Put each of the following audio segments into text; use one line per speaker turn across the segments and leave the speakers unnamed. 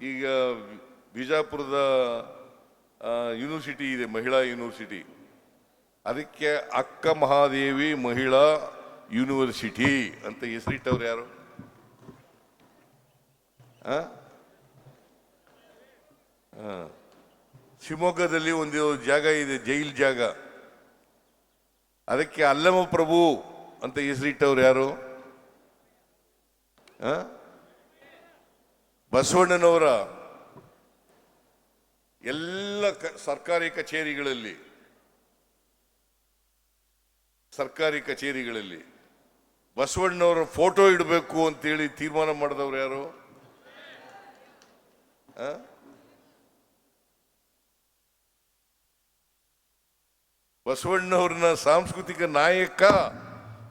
ಈಗ ಬಿಜಾಪುರದ ಯೂನಿವರ್ಸಿಟಿ ಇದೆ, ಮಹಿಳಾ ಯೂನಿವರ್ಸಿಟಿ ಅದಕ್ಕೆ ಅಕ್ಕ ಮಹಾದೇವಿ ಮಹಿಳಾ ಯೂನಿವರ್ಸಿಟಿ ಅಂತ ಹೆಸರಿಟ್ಟವ್ರು ಯಾರು. ಶಿವಮೊಗ್ಗದಲ್ಲಿ ಒಂದು ಜಾಗ ಇದೆ, ಜೈಲ್ ಜಾಗ. ಅದಕ್ಕೆ ಅಲ್ಲಮ ಪ್ರಭು ಅಂತ ಹೆಸರಿಟ್ಟವ್ರು ಯಾರು? ಆ? ಬಸವಣ್ಣನವರ ಎಲ್ಲ ಸರ್ಕಾರಿ ಕಚೇರಿಗಳಲ್ಲಿ ಸರ್ಕಾರಿ ಕಚೇರಿಗಳಲ್ಲಿ ಬಸವಣ್ಣವರ ಫೋಟೋ ಇಡಬೇಕು ಅಂತೇಳಿ ತೀರ್ಮಾನ ಮಾಡಿದವ್ರು ಯಾರು? ಬಸವಣ್ಣವ್ರನ್ನ ಸಾಂಸ್ಕೃತಿಕ ನಾಯಕ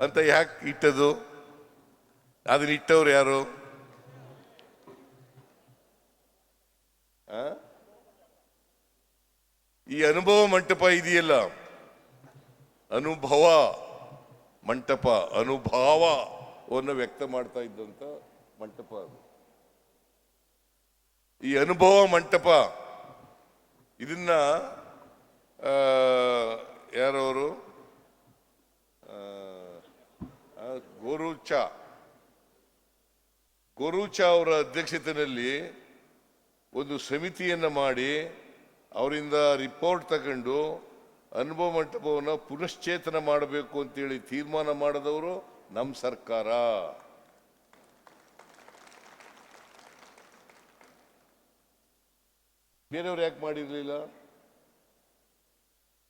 ಅಂತ ಯಾಕೆ ಇಟ್ಟದು ಅದನ್ನ ಇಟ್ಟವ್ರು ಯಾರು? ಈ ಅನುಭವ ಮಂಟಪ ಇದೆಯಲ್ಲ? ಅನುಭವ ಮಂಟಪ ಅನುಭಾವವನ್ನು ವ್ಯಕ್ತ ಮಾಡ್ತಾ ಇದ್ದಂತ ಮಂಟಪ ಈ ಅನುಭವ ಮಂಟಪ, ಇದನ್ನ ಯಾರವರು? ಗೋರುಚ. ಗೋರುಚ ಅವರ ಅಧ್ಯಕ್ಷತೆಯಲ್ಲಿ ಒಂದು ಸಮಿತಿಯನ್ನು ಮಾಡಿ ಅವರಿಂದ ರಿಪೋರ್ಟ್ ತಗೊಂಡು ಅನುಭವ ಮಂಟಪವನ್ನು ಪುನಶ್ಚೇತನ ಮಾಡಬೇಕು ಅಂತೇಳಿ ತೀರ್ಮಾನ ಮಾಡಿದವರು ನಮ್ಮ ಸರ್ಕಾರ. ಬೇರೆಯವ್ರು ಯಾಕೆ ಮಾಡಿರಲಿಲ್ಲ?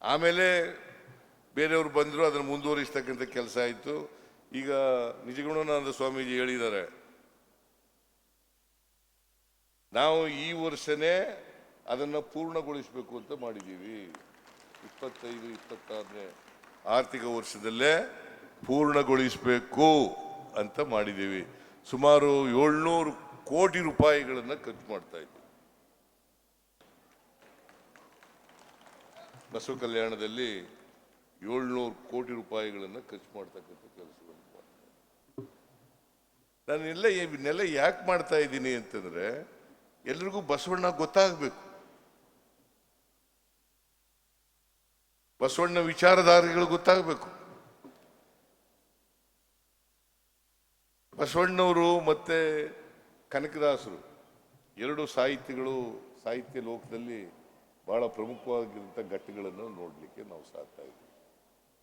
ಆಮೇಲೆ ಬೇರೆಯವರು ಬಂದರು, ಅದನ್ನು ಮುಂದುವರಿಸ್ತಕ್ಕಂಥ ಕೆಲಸ ಆಯಿತು. ಈಗ ನಿಜಗುಣಾನಂದ ಸ್ವಾಮೀಜಿ ಹೇಳಿದ್ದಾರೆ ನಾವು ಈ ವರ್ಷನೇ ಅದನ್ನು ಪೂರ್ಣಗೊಳಿಸಬೇಕು ಅಂತ ಮಾಡಿದ್ದೀವಿ. ಇಪ್ಪತ್ತೈದು, ಇಪ್ಪತ್ತಾರನೇ ಆರ್ಥಿಕ ವರ್ಷದಲ್ಲೇ ಪೂರ್ಣಗೊಳಿಸಬೇಕು ಅಂತ ಮಾಡಿದ್ದೀವಿ. ಸುಮಾರು ಏಳ್ನೂರು ಕೋಟಿ ರೂಪಾಯಿಗಳನ್ನು ಖರ್ಚು ಮಾಡ್ತಾ ಇದ್ವಿ. ಬಸವ ಕಲ್ಯಾಣದಲ್ಲಿ ಏಳ್ನೂರು ಕೋಟಿ ರೂಪಾಯಿಗಳನ್ನು ಖರ್ಚು ಮಾಡ್ತಕ್ಕಂಥ ಕೆಲಸವನ್ನು ನಾನು ನಾನೆಲ್ಲ ಇವನ್ನೆಲ್ಲ ಯಾಕೆ ಮಾಡ್ತಾ ಇದ್ದೀನಿ ಅಂತಂದ್ರೆ ಎಲ್ರಿಗೂ ಬಸವಣ್ಣ ಗೊತ್ತಾಗಬೇಕು. ಬಸವಣ್ಣ ವಿಚಾರಧಾರೆಗಳು ಗೊತ್ತಾಗಬೇಕು. ಬಸವಣ್ಣವರು ಮತ್ತೆ ಕನಕದಾಸರು, ಎರಡು ಸಾಹಿತ್ಯಗಳು ಸಾಹಿತ್ಯ ಲೋಕದಲ್ಲಿ ಬಹಳ ಪ್ರಮುಖವಾಗಿರುವಂಥ ಘಟ್ಟಗಳನ್ನು ನೋಡಲಿಕ್ಕೆ ನಾವು ಸಾಧ್ತಾ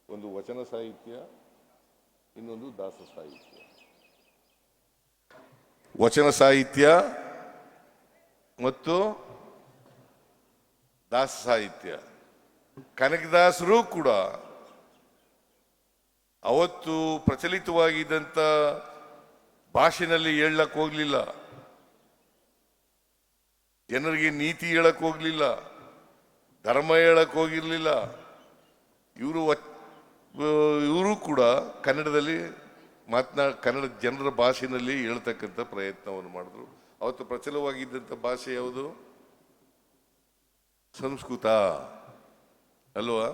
ಒಂದು ವಚನ ಸಾಹಿತ್ಯ, ಇನ್ನೊಂದು ದಾಸ ಸಾಹಿತ್ಯ. ವಚನ ಸಾಹಿತ್ಯ ಮತ್ತು ದಾಸ ಸಾಹಿತ್ಯ. ಕನಕದಾಸರು ಕೂಡ ಅವತ್ತು ಪ್ರಚಲಿತವಾಗಿದ್ದಂಥ ಭಾಷೆನಲ್ಲಿ ಹೇಳಕ್ ಹೋಗ್ಲಿಲ್ಲ. ಜನರಿಗೆ ನೀತಿ ಹೇಳಕ್ ಹೋಗ್ಲಿಲ್ಲ. ಧರ್ಮ ಹೇಳಕ್ ಹೋಗಿರ್ಲಿಲ್ಲ. ಇವರು ಇವರು ಕೂಡ ಕನ್ನಡದಲ್ಲಿ ಮಾತನಾ, ಕನ್ನಡ ಜನರ ಭಾಷೆಯಲ್ಲಿ ಹೇಳ್ತಕ್ಕಂಥ ಪ್ರಯತ್ನವನ್ನು ಮಾಡಿದ್ರು. ಅವತ್ತು ಪ್ರಚಲವಾಗಿದ್ದಂಥ ಭಾಷೆ ಯಾವುದು? ಸಂಸ್ಕೃತ. ಅಲ್ವಾ?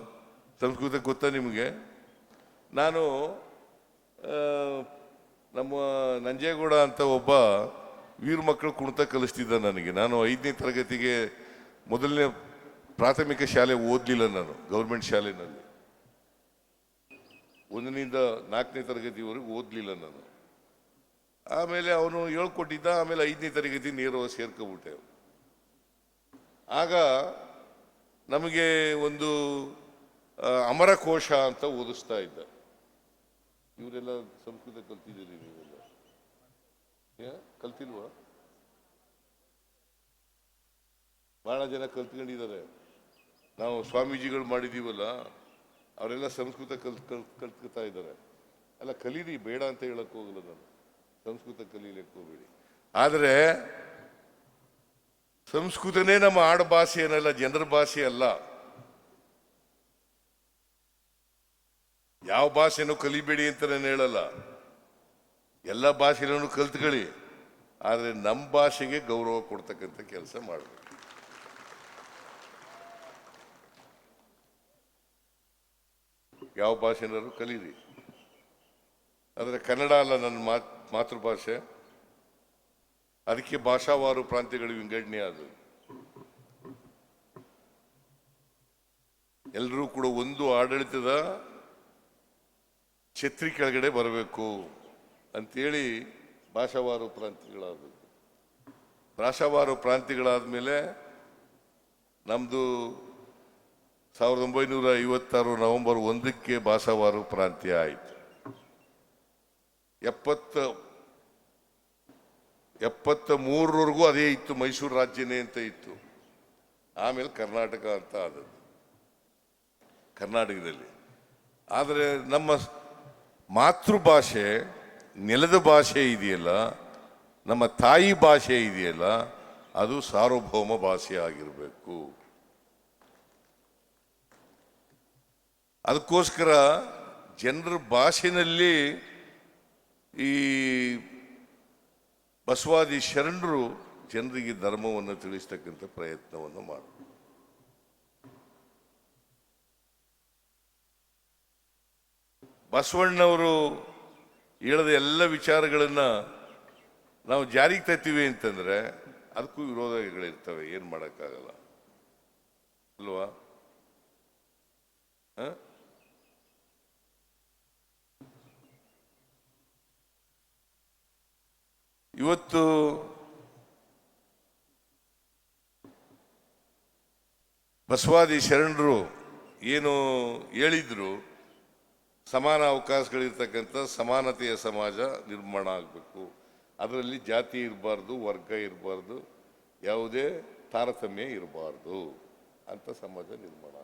ಸಂಸ್ಕೃತ ಗೊತ್ತಾ ನಿಮಗೆ? ನಾನು ನಮ್ಮ ನಂಜೇಗೌಡ ಅಂತ ಒಬ್ಬ ವೀರ ಮಕ್ಕಳು ಕುಣಿತ ಕಲಿಸ್ತಿದ್ದ ನನಗೆ. ನಾನು ಐದನೇ ತರಗತಿಗೆ ಮೊದಲನೇ ಪ್ರಾಥಮಿಕ ಶಾಲೆ ಓದಲಿಲ್ಲ ನಾನು, ಗೌರ್ಮೆಂಟ್ ಶಾಲೆನಲ್ಲಿ. ಒಂದರಿಂದ ನಾಲ್ಕನೇ ತರಗತಿವರೆಗೂ ಓದಲಿಲ್ಲ ನಾನು. ಆಮೇಲೆ ಅವನು ಹೇಳ್ಕೊಟ್ಟಿದ್ದ, ಆಮೇಲೆ ಐದನೇ ತರಗತಿ ನೀರು ಸೇರ್ಕೊಬಿಟ್ಟೆ. ಆಗ ನಮಗೆ ಒಂದು ಅಮರಕೋಶ ಅಂತ ಓದಿಸ್ತಾ ಇದ್ದ. ಇವರೆಲ್ಲ ಸಂಸ್ಕೃತ ಕಲ್ತಿದ್ದೀರಿ ನೀವೆಲ್ಲ? ಕಲ್ತಿಲ್ವಾ? ಬಹಳ ಜನ ಕಲ್ತ್ಕೊಂಡಿದ್ದಾರೆ. ನಾವು ಸ್ವಾಮೀಜಿಗಳು ಮಾಡಿದೀವಲ್ಲ, ಅವರೆಲ್ಲ ಸಂಸ್ಕೃತ ಕಲ್ ಕಲ್ ಕಲ್ತ್ಕೊತಾ ಇದ್ದಾರೆ. ಅಲ್ಲ, ಕಲೀರಿ, ಬೇಡ ಅಂತ ಹೇಳಕ್ ಹೋಗಲ್ಲ ನಾನು. ಸಂಸ್ಕೃತ ಕಲೀಲಿಕ್ಕೆ ಹೋಗ್ಬೇಡಿ ಆದರೆ ಸಂಸ್ಕೃತನೇ ನಮ್ಮ ಆಡುಭಾಷೆ ಏನಲ್ಲ ಜನರ ಭಾಷೆ ಅಲ್ಲ. ಯಾವ ಭಾಷೆನೂ ಕಲಿಬೇಡಿ ಅಂತ ನಾನು ಹೇಳಲ್ಲ. ಎಲ್ಲ ಭಾಷೆನೂ ಕಲ್ತ್ಕೊಳ್ಳಿ. ಆದರೆ ನಮ್ಮ ಭಾಷೆಗೆ ಗೌರವ ಕೊಡ್ತಕ್ಕಂಥ ಕೆಲಸ ಮಾಡಬೇಕು. ಯಾವ ಭಾಷೆನಾದ್ರು ಕಲೀರಿ. ಆದರೆ ಕನ್ನಡ ಅಲ್ಲ ನನ್ನ ಮಾತ್. ಮಾತೃಭಾಷೆ. ಅದಕ್ಕೆ ಭಾಷಾವಾರು ಪ್ರಾಂತ್ಯಗಳು ವಿಂಗಡಣೆ ಆದವು. ಎಲ್ಲರೂ ಕೂಡ ಒಂದು ಆಡಳಿತದ ಛತ್ರಿ ಕೆಳಗಡೆ ಬರಬೇಕು ಅಂತೇಳಿ ಭಾಷಾವಾರು ಪ್ರಾಂತ್ಯಗಳಾದವು. ಭಾಷಾವಾರು ಪ್ರಾಂತ್ಯಗಳಾದ ಮೇಲೆ ನಮ್ಮದು ಸಾವಿರದ ಒಂಬೈನೂರ ಐವತ್ತಾರು ನವೆಂಬರ್ ಒಂದಕ್ಕೆ ಭಾಷಾವಾರು ಪ್ರಾಂತ್ಯ ಆಯಿತು. ಎಪ್ಪತ್ತ ಎಪ್ಪತ್ತ ಮೂರವರೆಗೂ ಅದೇ ಇತ್ತು, ಮೈಸೂರು ರಾಜ್ಯನೇ ಅಂತ ಇತ್ತು. ಆಮೇಲೆ ಕರ್ನಾಟಕ ಅಂತ ಆದದ್ದು, ಕರ್ನಾಟಕದಲ್ಲಿ. ಆದರೆ ನಮ್ಮ ಮಾತೃಭಾಷೆ ನೆಲದ ಭಾಷೆ ಇದೆಯಲ್ಲ, ನಮ್ಮ ತಾಯಿ ಭಾಷೆ ಇದೆಯಲ್ಲ, ಅದು ಸಾರ್ವಭೌಮ ಭಾಷೆ ಆಗಿರಬೇಕು. ಅದಕ್ಕೋಸ್ಕರ ಜನರ ಭಾಷೆನಲ್ಲಿ ಈ ಬಸವಾದಿ ಶರಣರು ಜನರಿಗೆ ಧರ್ಮವನ್ನು ತಿಳಿಸ್ತಕ್ಕಂಥ ಪ್ರಯತ್ನವನ್ನು ಮಾಡಿದ್ರು ಬಸವಣ್ಣವರು ಹೇಳಿದ ಎಲ್ಲ ವಿಚಾರಗಳನ್ನು ನಾವು ಜಾರಿಗೆ ತರ್ತೀವಿ ಅಂತಂದರೆ ಅದಕ್ಕೂ ವಿರೋಧಗಳಿರ್ತವೆ ಏನು ಮಾಡೋಕ್ಕಾಗಲ್ಲ. ಅಲ್ವಾ? ಹ? ಇವತ್ತು ಬಸವಾದಿ ಶರಣರು ಏನು ಹೇಳಿದ್ರು, ಸಮಾನ ಅವಕಾಶಗಳಿರ್ತಕ್ಕಂಥ ಸಮಾನತೆಯ ಸಮಾಜ ನಿರ್ಮಾಣ ಆಗಬೇಕು. ಅದರಲ್ಲಿ ಜಾತಿ ಇರಬಾರ್ದು, ವರ್ಗ ಇರಬಾರ್ದು, ಯಾವುದೇ ತಾರತಮ್ಯ ಇರಬಾರ್ದು ಅಂತ ಸಮಾಜ ನಿರ್ಮಾಣ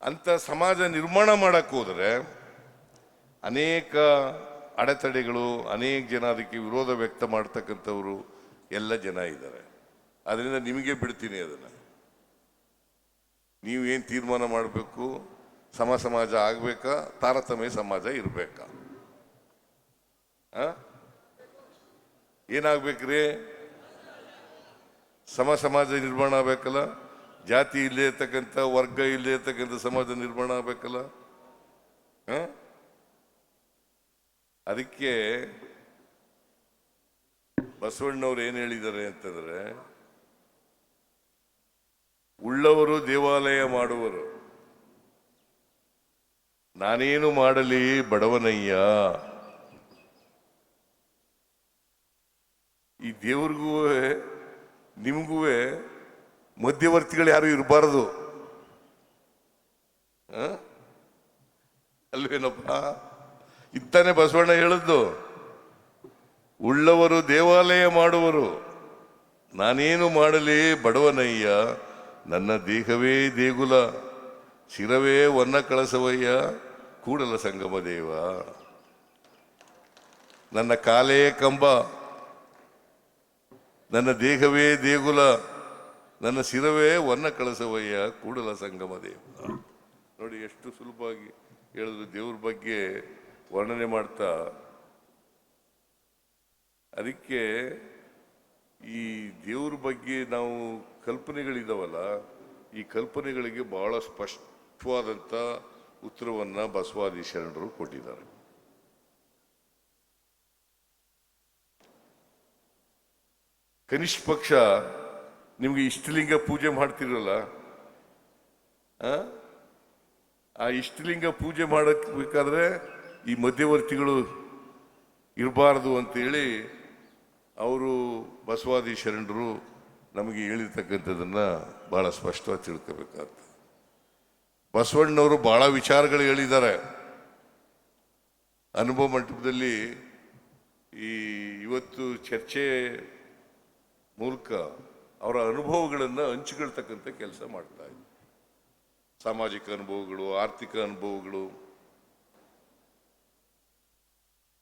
ಅಂತ ಸಮಾಜ ನಿರ್ಮಾಣ ಮಾಡಕ್ಕೆ ಹೋದರೆ ಅನೇಕ ಅಡೆತಡೆಗಳು ಅನೇಕ ಜನ ಅದಕ್ಕೆ ವಿರೋಧ ವ್ಯಕ್ತ ಮಾಡ್ತಕ್ಕಂಥವರು ಎಲ್ಲ ಜನ ಇದ್ದಾರೆ. ಅದರಿಂದ ನಿಮಗೆ ಬಿಡ್ತೀನಿ ಅದನ್ನು. ನೀವು ಏನು ತೀರ್ಮಾನ ಮಾಡಬೇಕು? ಸಮ ಸಮಾಜ ಆಗಬೇಕಾ? ತಾರತಮ್ಯ ಸಮಾಜ ಇರಬೇಕಾ? ಏನಾಗಬೇಕ್ರಿ? ಸಮ ಸಮಾಜ ನಿರ್ಮಾಣ ಆಗಬೇಕಲ್ಲ? ಜಾತಿ ಇಲ್ಲೇ ಇರ್ತಕ್ಕಂಥ, ವರ್ಗ ಇಲ್ಲೇ ಇರ್ತಕ್ಕಂಥ ಸಮಾಜ ನಿರ್ಮಾಣ ಆಗಬೇಕಲ್ಲ? ಹ? ಅದಕ್ಕೆ ಬಸವಣ್ಣವ್ರು ಏನು ಹೇಳಿದ್ದಾರೆ ಅಂತಂದ್ರೆ, ಉಳ್ಳವರು ದೇವಾಲಯ ಮಾಡುವರು. ನಾನೇನು ಮಾಡಲಿ ಬಡವನಯ್ಯ. ಈ ದೇವ್ರಿಗೂ ನಿಮಗೂ ಮಧ್ಯವರ್ತಿಗಳು ಯಾರು ಇರಬಾರದು. ಅಲ್ವೇನಪ್ಪ? ಇತ್ತಾನೆ ಬಸವಣ್ಣ ಹೇಳಿದ್ದು, ಉಳ್ಳವರು ದೇವಾಲಯ ಮಾಡುವರು, ನಾನೇನು ಮಾಡಲಿ ಬಡವನಯ್ಯ, ನನ್ನ ದೇಹವೇ ದೇಗುಲ, ಶಿರವೇ ವನ್ನ ಕಳಸವಯ್ಯ, ಕೂಡಲ ಸಂಗಮ ದೇವ. ನನ್ನ ಕಾಲೇ ಕಂಬ, ನನ್ನ ದೇಹವೇ ದೇಗುಲ, ನನ್ನ ಶಿರವೇ ವನ್ನ ಕಳಸವಯ್ಯ, ಕೂಡಲ ಸಂಗಮ ದೇವ. ನೋಡಿ, ಎಷ್ಟು ಸುಲಭವಾಗಿ ಹೇಳಿದ್ರು ದೇವ್ರ ಬಗ್ಗೆ. ವರ್ಣನೆ ಮಾಡ್ತಾ ಅದಕ್ಕೆ ಈ ದೇವ್ರ ಬಗ್ಗೆ ನಾವು ಕಲ್ಪನೆಗಳಿದಾವಲ್ಲ, ಈ ಕಲ್ಪನೆಗಳಿಗೆ ಬಹಳ ಸ್ಪಷ್ಟವಾದಂಥ ಉತ್ತರವನ್ನು ಬಸವಾದಿ ಶರಣರು ಕೊಟ್ಟಿದ್ದಾರೆ ಕನಿಷ್ಠ ಪಕ್ಷ ನಿಮಗೆ ಇಷ್ಟಲಿಂಗ ಪೂಜೆ ಮಾಡ್ತಿರಲ್ಲ, ಆ? ಇಷ್ಟಲಿಂಗ ಪೂಜೆ ಮಾಡಬೇಕಾದ್ರೆ ಈ ಮಧ್ಯವರ್ತಿಗಳು ಇರಬಾರದು ಅಂತೇಳಿ ಅವರು ಬಸವಾದಿ ಶರಣರು ನಮಗೆ ಹೇಳಿರ್ತಕ್ಕಂಥದ್ದನ್ನು ಭಾಳ ಸ್ಪಷ್ಟವಾಗಿ ತಿಳ್ಕೋಬೇಕಾಗ್ತದೆ. ಬಸವಣ್ಣವರು ಭಾಳ ವಿಚಾರಗಳು ಹೇಳಿದ್ದಾರೆ. ಅನುಭವ ಮಂಟಪದಲ್ಲಿ ಈ ಇವತ್ತು ಚರ್ಚೆ ಮೂಲಕ ಅವರ ಅನುಭವಗಳನ್ನು ಹಂಚಿಕೊಳ್ತಕ್ಕಂಥ ಕೆಲಸ ಮಾಡ್ತಾ ಇದ್ದಾರೆ. ಸಾಮಾಜಿಕ ಅನುಭವಗಳು, ಆರ್ಥಿಕ ಅನುಭವಗಳು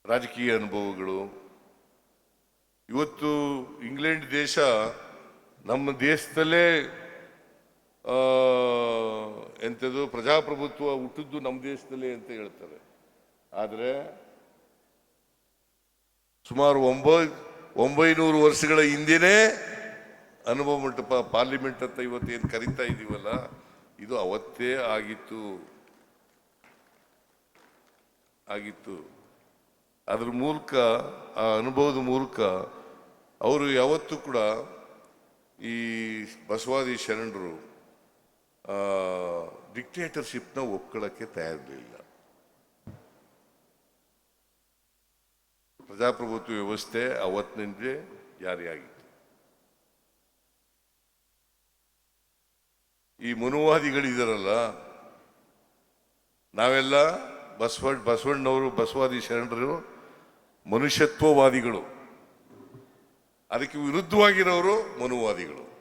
ರಾಜಕೀಯ ಅನುಭವಗಳು. ಇವತ್ತು ಇಂಗ್ಲೆಂಡ್ ದೇಶ ನಮ್ಮ ದೇಶದಲ್ಲೇ ಎಂಥದ್ದು ಪ್ರಜಾಪ್ರಭುತ್ವ ಹುಟ್ಟಿದ್ದು ನಮ್ಮ ದೇಶದಲ್ಲೇ ಅಂತ ಹೇಳ್ತಾರೆ. ಆದರೆ ಸುಮಾರು ಒಂಬೈ, ಒಂಬೈನೂರು ವರ್ಷಗಳ ಹಿಂದೆಯೇ ಅನುಭವ ಮಂಟಪ, ಪಾರ್ಲಿಮೆಂಟ್ ಅಂತ ಏನು ಕರಿತಾ ಇದ್ದೀವಲ್ಲ ಇದು ಅವತ್ತೇ ಆಗಿತ್ತು. ಆಗಿತ್ತು. ಅದ್ರ ಮೂಲಕ, ಆ ಅನುಭವದ ಮೂಲಕ ಅವರು ಯಾವತ್ತೂ ಕೂಡ ಈ ಬಸವಾದಿ ಶರಣರು ಡಿಕ್ಟೇಟರ್ಶಿಪ್ನ ಒಪ್ಕೊಳ್ಳೋಕ್ಕೆ ತಯಾರಿರಲಿಲ್ಲ. ಪ್ರಜಾಪ್ರಭುತ್ವ ವ್ಯವಸ್ಥೆ ಅವತ್ತಿನಿಂದಲೇ ಜಾರಿಯಾಗಿತ್ತು. ಈ ಮನುವಾದಿಗಳಿದಾರಲ್ಲ ನಾವೆಲ್ಲ ಬಸವ, ಬಸವಣ್ಣವರು, ಬಸವಾದಿ ಶರಣರು ಮನುಷ್ಯತ್ವವಾದಿಗಳು. ಅದಕ್ಕೆ ವಿರುದ್ಧವಾಗಿರೋರು ಮನುವಾದಿಗಳು.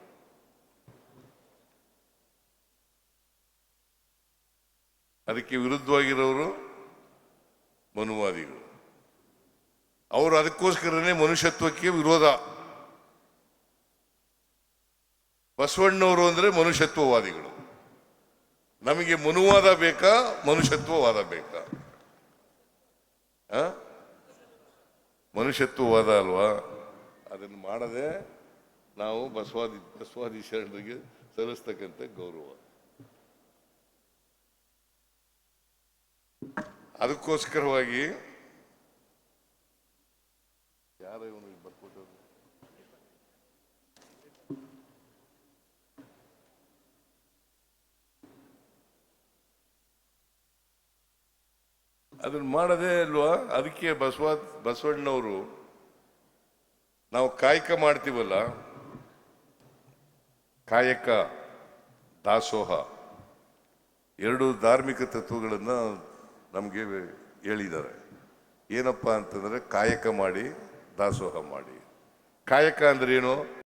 ಅದಕ್ಕೆ ವಿರುದ್ಧವಾಗಿರೋರು ಮನುವಾದಿಗಳು. ಅವರು ಅದಕ್ಕೋಸ್ಕರನೇ ಮನುಷ್ಯತ್ವಕ್ಕೆ ವಿರೋಧ. ಬಸವಣ್ಣವರು ಅಂದ್ರೆ ಮನುಷ್ಯತ್ವವಾದಿಗಳು. ನಮಗೆ ಮನುವಾದ ಬೇಕಾ, ಮನುಷ್ಯತ್ವವಾದ ಬೇಕಾ? ಮನುಷ್ಯತ್ವವಾದ ಅಲ್ವಾ? ಅದನ್ನು ಮಾಡದೆ ನಾವು ಬಸವಾದಿ ಬಸವಾದಿ ಶರಣರಿಗೆ ಸಲ್ಲಿಸ್ತಕ್ಕಂಥ ಗೌರವ. ಅದಕ್ಕೋಸ್ಕರವಾಗಿ ಯಾರ ಇವನು ಅದನ್ನ ಮಾಡದೇ ಅಲ್ವಾ ಅದಕ್ಕೆ ಬಸವ ಬಸವಣ್ಣವರು ನಾವು ಕಾಯಕ ಮಾಡ್ತೀವಲ್ಲ? ಕಾಯಕ, ದಾಸೋಹ, ಎರಡು ಧಾರ್ಮಿಕ ತತ್ವಗಳನ್ನು ನಮಗೆ ಹೇಳಿದ್ದಾರೆ. ಏನಪ್ಪಾ ಅಂತಂದರೆ ಕಾಯಕ ಮಾಡಿ, ದಾಸೋಹ ಮಾಡಿ. ಕಾಯಕ ಅಂದ್ರೆ